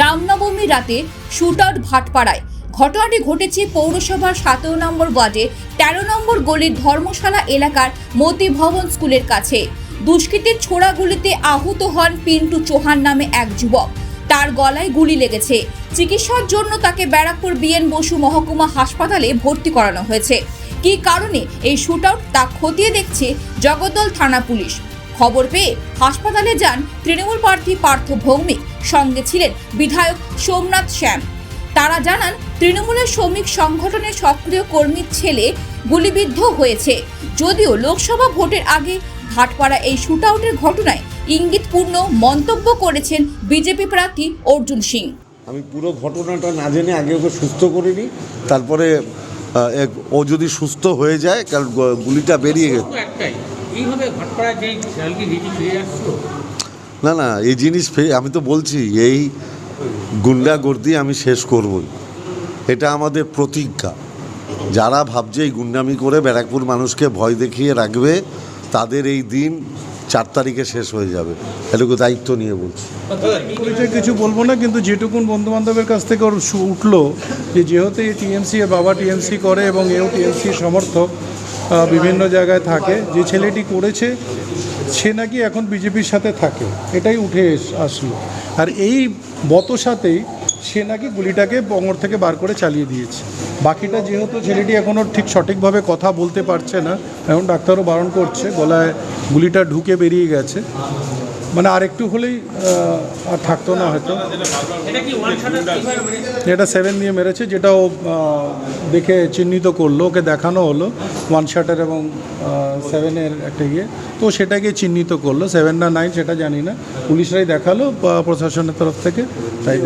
রামনবমী রাতে shoot out ভাটপাড়ায়। ঘটনাটি ঘটেছে পৌরসভার সতেরো নম্বর ওয়ার্ডে, তেরো নম্বর গলির ধর্মশালা এলাকার মতি ভবন স্কুলের কাছে। দুষ্কৃতের ছোড়া গুলিতে আহত হন পিন্টু চৌহান নামে এক যুবক। তার গলায় গুলি লেগেছে। চিকিৎসার জন্য তাকে ব্যারাকপুর বিএন বসু মহকুমা হাসপাতালে ভর্তি করানো হয়েছে। কী কারণে এই শুট তা খতিয়ে দেখছে জগদ্দল থানা পুলিশ? খবর পেয়ে হাসপাতালে যান তৃণমূল প্রার্থী পার্থ ভৌমিক। সঙ্গে ছিলেন বিধায়ক সোমনাথ শ্যাম। তারা জানান, তৃণমূলের শ্রমিক সংগঠনের সক্রিয় কর্মীর ছেলে গুলিবিদ্ধ হয়েছে। যদিও লোকসভা ভোটের আগে ভাটপাড়া এই শুট আউটের ঘটনায় ইঙ্গিতপূর্ণ মন্তব্য করেছেন বিজেপি প্রার্থী অর্জুন সিং। আমি পুরো ঘটনাটা না জেনে আগে ওকে সুস্থ করে নিই তারপরে ও যদি সুস্থ হয়ে যায়, কারণ গুলিটা বেরিয়ে গেছে। এইভাবে ঘটপাড়ায় যে খেয়ালকে নিজে ফিরে আসছো? না না এই জিনিস ফে- আমি তো বলছি এই গুন্ডাগর্দি আমি শেষ করবই। এটা আমাদের প্রতিজ্ঞা। যারা ভাবছে এই গুন্ডামি করে ব্যারাকপুর মানুষকে ভয় দেখিয়ে রাখবে তাদের এই দিন চার তারিখে শেষ হয়ে যাবে। এটুকু দায়িত্ব নিয়ে বলছি। কিছু বলব না কিন্তু যেটুকুন বন্ধু বান্ধবের কাছ থেকে ওর উঠল যে যেহেতু এই টিএমসি এর বাবা টিএমসি করে এবং এও টিএমসি সমর্থক বিভিন্ন জায়গায় থাকে। যে ছেলেটি করেছে, সে নাকি এখন বিজেপির সাথে থাকে। এটাই উঠে আসলো। আর এই বতসাতেই সে নাকি গুলিটাকে বঙ্গর থেকে বার করে চালিয়ে দিয়েছে। বাকিটা যেহেতু ছেলেটি এখনও ঠিক সঠিকভাবে কথা বলতে পারছে না, এখন ডাক্তারও বারণ করছে, গলায় গুলিটা ঢুকে বেরিয়ে গেছে। মানে আরেকটু হলেই আর থাকতো না হয়তো। এটা সেভেন দিয়ে মেরেছে, যেটা ও দেখে চিহ্নিত করল, ওকে দেখানো হলো ওয়ান শার্টের এবং সেভেনের একটা ইয়ে। তো সেটাকে চিহ্নিত করল সেভেন না নাইন সেটা জানি না। পুলিশরাই দেখাল প্রশাসনের তরফ থেকে, তাই